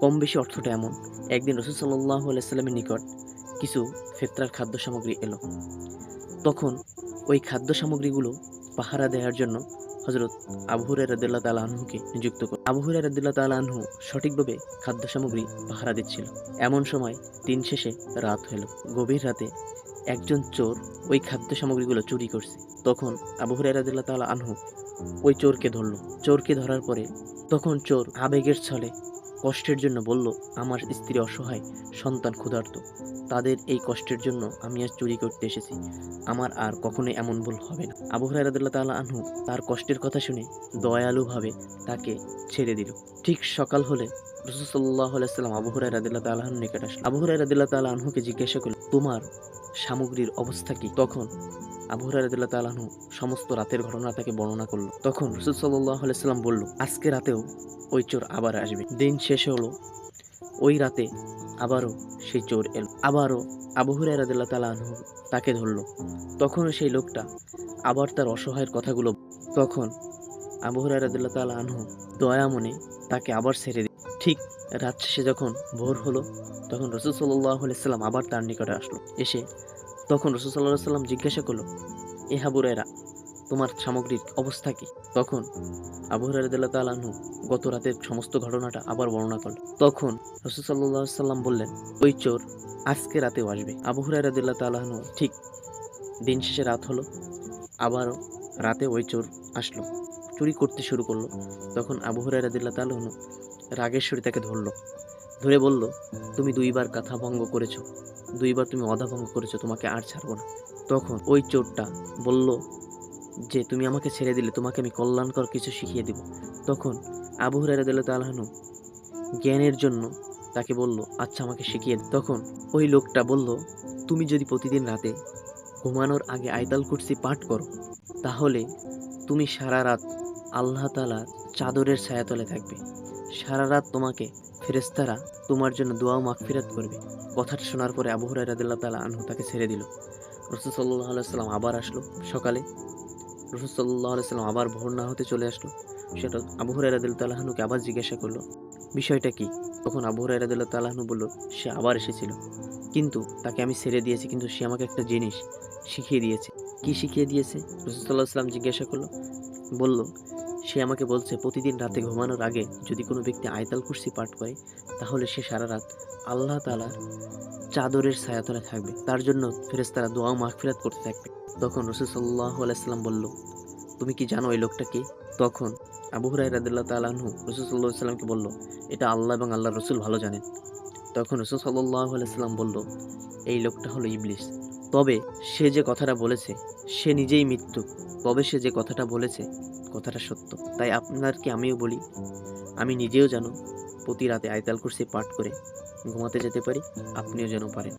কম বেশি অর্থটা এমন। একদিন রসুল সাল্লাহ আলাইস্লামের নিকট কিছু ফেতরার খাদ্য সামগ্রী এলো। তখন ওই খাদ্য সামগ্রীগুলো পাহারা দেওয়ার জন্য হজরত আবু হুরাই রাদিল্লা তালা আনহুকে নিযুক্ত করে আবু হুরাই রাদিল্লা তালা আনহু সঠিকভাবে খাদ্য সামগ্রী পাহারা দিচ্ছিল। এমন সময় দিন শেষে রাত হলো। গভীর রাতে একজন চোর ওই খাদ্য সামগ্রীগুলো চুরি করছে। তখন আবু হুরাই রাদিল্লা তালা আনহু ওই চোরকে ধরলো। চোরকে ধরার পরে তখন চোর আবেগের ছলে কষ্টের জন্য বলল, আমার স্ত্রী অসহায়, সন্তান ক্ষুধার্ত। তাদের এই কষ্টের জন্য আমি আজ চুরি করতে এসেছি। আমার আর কখনোই এমন ভুল হবে না। আবু হরাইরাদুল্লাহ তাআলা আনহু তার কষ্টের কথা শুনে দয়ালুভাবে তাকে ছেড়ে দিল। ঠিক সকাল হলে রসুল সাল্লাহ আলাইসাল্লাম আবু হুরাই রাদিল্লাহ তাল্লাহ নিকট আসলো আবু হুরাই তাল্লাহ আনহুকে জিজ্ঞাসা করল তোমার সামগ্রীর অবস্থা কি? তখন আবু হুরাই রাদিল্লাহ তাল্লাহ সমস্ত রাতের ঘটনা তাকে বর্ণনা করল। তখন রসুল সাল্লাহ আলাইসাল্লাম বলল, আজকে রাতেও ওই চোর আবার আসবে। দিন শেষ হলো, ওই রাতে আবারও সেই চোর এলো। আবারও আবু হুরাই রাদিল্লাহ তাল্লাহ আনহু তাকে ধরলো। তখনও সেই লোকটা আবার তার অসহায়ের কথাগুলো তখন আবু হুরাই রাদিল্লাহ তাল্লাহ আনহু দয়া মনে তাকে আবার ছেড়ে দিল। ঠিক রাত শেষে যখন ভোর হলো, তখন রসুল সাল্লাহ সাল্লাম আবার তার নিকটে আসলো। এসে তখন রসুল সাল্লাহ সাল্লাম জিজ্ঞাসা করল, এ হাবুরাইরা তোমার সামগ্রিক অবস্থা কি? তখন আবু হরারদুল্লাহ তালাহু গত রাতের সমস্ত ঘটনাটা আবার বর্ণনা করল। তখন রসুল সাল্লাহ সাল্লাম বললেন, ওই চোর আজকে রাতেও আসবে। আবু হরারদুল্লাহ তালাহু ঠিক দিন শেষে রাত হলো, আবারও রাতে ওই চোর আসলো, চুরি করতে শুরু করল। তখন আবু হরারদুল্লাহ তালাহু রাগেশ্বরী তাকে ধরলো, ধরে বলল, তুমি দুইবার কথা ভঙ্গ করেছ দুইবার তুমি অধা ভঙ্গ করেছ, তোমাকে আর ছাড়বো না। তখন ওই চোরটা বলল, যে তুমি আমাকে ছেড়ে দিলে, তোমাকে আমি কল্যাণকর কিছু শিখিয়ে দিব। তখন আবু হুরাইরাদিল্লাহ তালাহনু জ্ঞানের জন্য তাকে বলল আচ্ছা আমাকে শিখিয়ে। তখন ওই লোকটা বলল, তুমি যদি প্রতিদিন রাতে ঘুমানোর আগে আয়তাল কুরসি পাঠ করো, তাহলে তুমি সারা রাত আল্লাহ তালার চাদরের ছায়াতলে থাকবে। সারা রাত তোমাকে ফেরেস্তারা তোমার জন্য দোয়া মাগফিরাত করবে। কথাটা শোনার পরে আবু হুরাইরাদিল্লাহ তালা আনহু তাকে ছেড়ে দিল। রসুল সাল্লাহ সাল্লাম আবার আসলো সকালে। রসুল সাল্লাহ সাল্লাম আবার ভোর না হতে চলে আসলো। সেটা আবু হুরাইরাদিল তালাহানুকে আবার জিজ্ঞাসা করল, বিষয়টা কি? তখন আবু হুরাইরাদিল্লাহ তালাহানু বলল, সে আবার এসেছিল। কিন্তু তাকে আমি ছেড়ে দিয়েছি, কিন্তু সে আমাকে একটা জিনিস শিখিয়ে দিয়েছে। কি শিখিয়ে দিয়েছে? রসুল সাল্লাহ সাল্লাম জিজ্ঞাসা করল, বলল সে আমাকে বলছে, প্রতিদিন রাতে ঘুমানোর আগে যদি কোনো ব্যক্তি আয়তাল কুর্সি পাঠ করে, তাহলে সে সারা রাত আল্লাহ তালার চাদরের ছায়াতলে থাকবে। তার জন্য ফেরেস্তারা দোয়া মাহফিরাত করতে থাকবে। তখন রসুল সাল্লাহ আলাইসাল্লাম বলল, তুমি কি জানো এই লোকটা কে? তখন আবু হুরাই রাদিল্লাহ তালাহু রসুল সাল্লাহ সাল্লামকে বলল, এটা আল্লাহ এবং আল্লাহ রসুল ভালো জানেন। তখন রসুল সাল্লাহ আলাইসাল্লাম বলল, এই লোকটা হলো ইবলিস। তবে সে যে কথাটা বলেছে, সে নিজেই মৃত্যু। তবে সে যে কথাটা বলেছে কথাটা সত্য। তাই আপনাদেরকে আমিও বলি, আমি নিজেও জানো প্রতি রাতে আয়তাল কুরসি পাঠ করে ঘুমাতে যেতে পারি, আপনিও যেন পারেন।